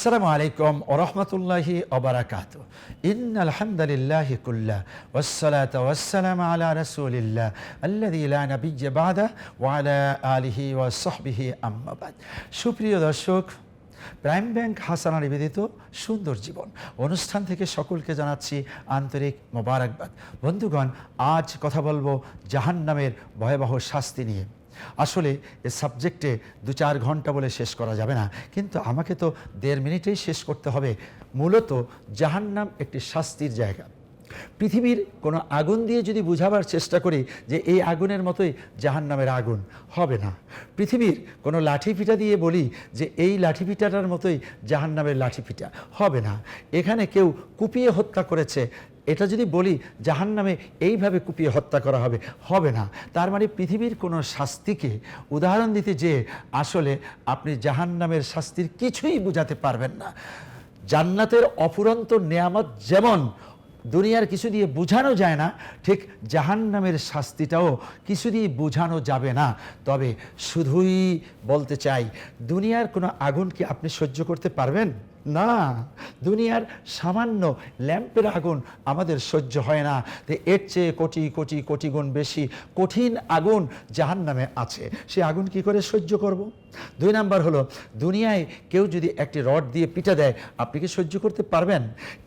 আসসালামু আলাইকুম ওরহমতুল্লাহি ওবরাকাত ইন আলহামদুলিল্লাহ কুল্লা, ওয়াসসালাতু ওয়াসসালামু আলা রাসূলিল্লাহ আল্লাযী লা নাবিয়্য বাদা ওয়া আলা আলিহি ওয়া সাহবিহি আম্মা বাদ। সুপ্রিয় দর্শক, প্রাইম ব্যাংক হাসানা নিবেদিত সুন্দর জীবন। অনুষ্ঠান থেকে সকলকে জানাচ্ছি আন্তরিক মোবারকবাদ। বন্ধুগণ, আজ কথা বলব জাহান্নামের ভয়াবহ শাস্তি নিয়ে। আসলে এ সাবজেক্টে দু চার ঘণ্টা বলে শেষ করা যাবে না। কিন্তু আমাকে তো দেড় মিনিটেই শেষ করতে হবে। মূলত জাহান্নাম একটি শাস্তির জায়গা। পৃথিবীর কোনো আগুন দিয়ে যদি বুঝাবার চেষ্টা করি যে এই আগুনের মতোই জাহান্নামের আগুন, হবে না। পৃথিবীর কোনো লাঠি পিঠা দিয়ে বলি যে এই লাঠি পিঠাটার মতোই জাহান্নামের লাঠি পিঠা হবে না। এখানে কেউ কুপিয়ে হত্যা করেছে এটা যদি বলি জাহান নামে এইভাবে কুপিয়ে হত্যা করা হবে হবে না। তার মানে পৃথিবীর কোনো শাস্তিকে উদাহরণ দিতে যে আসলে আপনি জাহান নামের শাস্তির কিছুই বোঝাতে পারবেন না। জান্নাতের অফুরন্ত নেয়ামত যেমন দুনিয়ার কিছু দিয়ে বোঝানো যায় না, ঠিক জাহান নামের শাস্তিটাও কিছু দিয়ে বোঝানো যাবে না। তবে শুধুই বলতে চাই, দুনিয়ার কোনো আগুন কি আপনি সহ্য করতে পারবেন? না, দুনিয়ার সামান্য ল্যাম্পের আগুন আমাদের সহ্য হয় না। এর চেয়ে কোটি কোটি কোটি গুণ বেশি কঠিন আগুন জাহান নামে আছে। সে আগুন কি করে সহ্য করব। দুই নাম্বার হলো, দুনিয়ায় কেউ যদি একটি রড দিয়ে পিটা দেয়, আপনি কি সহ্য করতে পারবেন?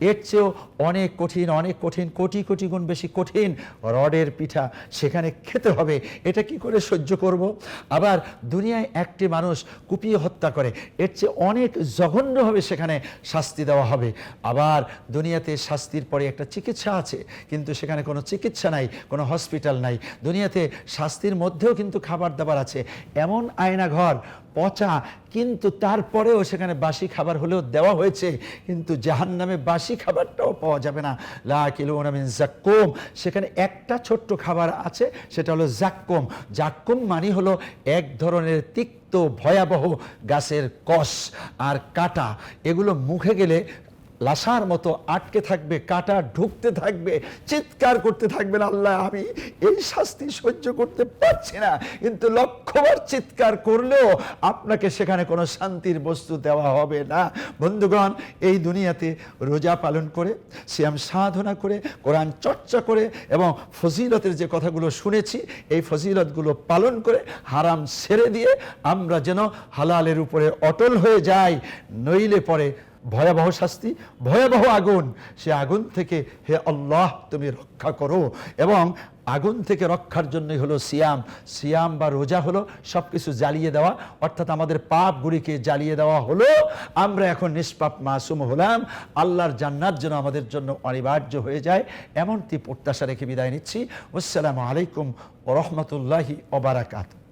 এর চেয়েও অনেক কঠিন অনেক কঠিন, কোটি কোটি গুণ বেশি কঠিন রডের পিঠা সেখানে খেতে হবে। এটা কি করে সহ্য করব। আবার দুনিয়ায় একটি মানুষ কুপিয়ে হত্যা করে, এর চেয়ে অনেক জঘন্যভাবে সেখানে। শাস্তি দেওয়া হবে। আবার দুনিয়াতে শাস্তির পরে একটা চিকিৎসা আছে, কিন্তু সেখানে কোনো চিকিৎসা নাই, কোনো হসপিটাল নাই। দুনিয়াতে শাস্তির মধ্যেও কিন্তু খাবার দাবার আছে। এমন আয়না ঘর পচা, কিন্তু তারপরেও সেখানে বাসি খাবার হলেও দেওয়া হয়েছে। কিন্তু জাহান নামে বাসি খাবারটাও পাওয়া যাবে না। লা কিলো কিলোনামিন জাক্কুম। সেখানে একটা ছোট্ট খাবার আছে, সেটা হলো জাক্কুম। জাক্কুম মানে হলো এক ধরনের তিক্ত ভয়াবহ গাছের কষ আর কাটা। এগুলো মুখে গেলে লাশার মতো আটকে থাকবে, কাটা ঢুকতে থাকবে, চিৎকার করতে থাকবেন আল্লাহ, আমি এই শাস্তি সহ্য করতে পারছি না। কিন্তু লক্ষ্যবার চিৎকার করলেও আপনাকে সেখানে কোনো শান্তির বস্তু দেওয়া হবে না। বন্ধুগণ, এই দুনিয়াতে রোজা পালন করে শ্যাম সাধনা করে, কোরআন চর্চা করে এবং ফজিলতের যে কথাগুলো শুনেছি, এই ফজিলতগুলো পালন করে হারাম ছেড়ে দিয়ে আমরা যেন হালালের উপরে অটল হয়ে যাই, নইলে পরে ভয়াবহ শাস্তি, ভয়াবহ আগুন। সে আগুন থেকে হে আল্লাহ, তুমি রক্ষা করো। এবং আগুন থেকে রক্ষার জন্যই হলো সিয়াম। সিয়াম বা রোজা হলো সব কিছু জ্বালিয়ে দেওয়া। অর্থাৎ আমাদের পাপগুলিকে জ্বালিয়ে দেওয়া হলো। আমরা এখন নিষ্পাপ মাসুম হলাম। আল্লাহর জান্নাত যেন আমাদের জন্য অনিবার্য হয়ে যায়। এমনটি প্রত্যাশা রেখে বিদায় নিচ্ছি। আসসালামু আলাইকুম ও রহমতুল্লাহি ওবারাকাতু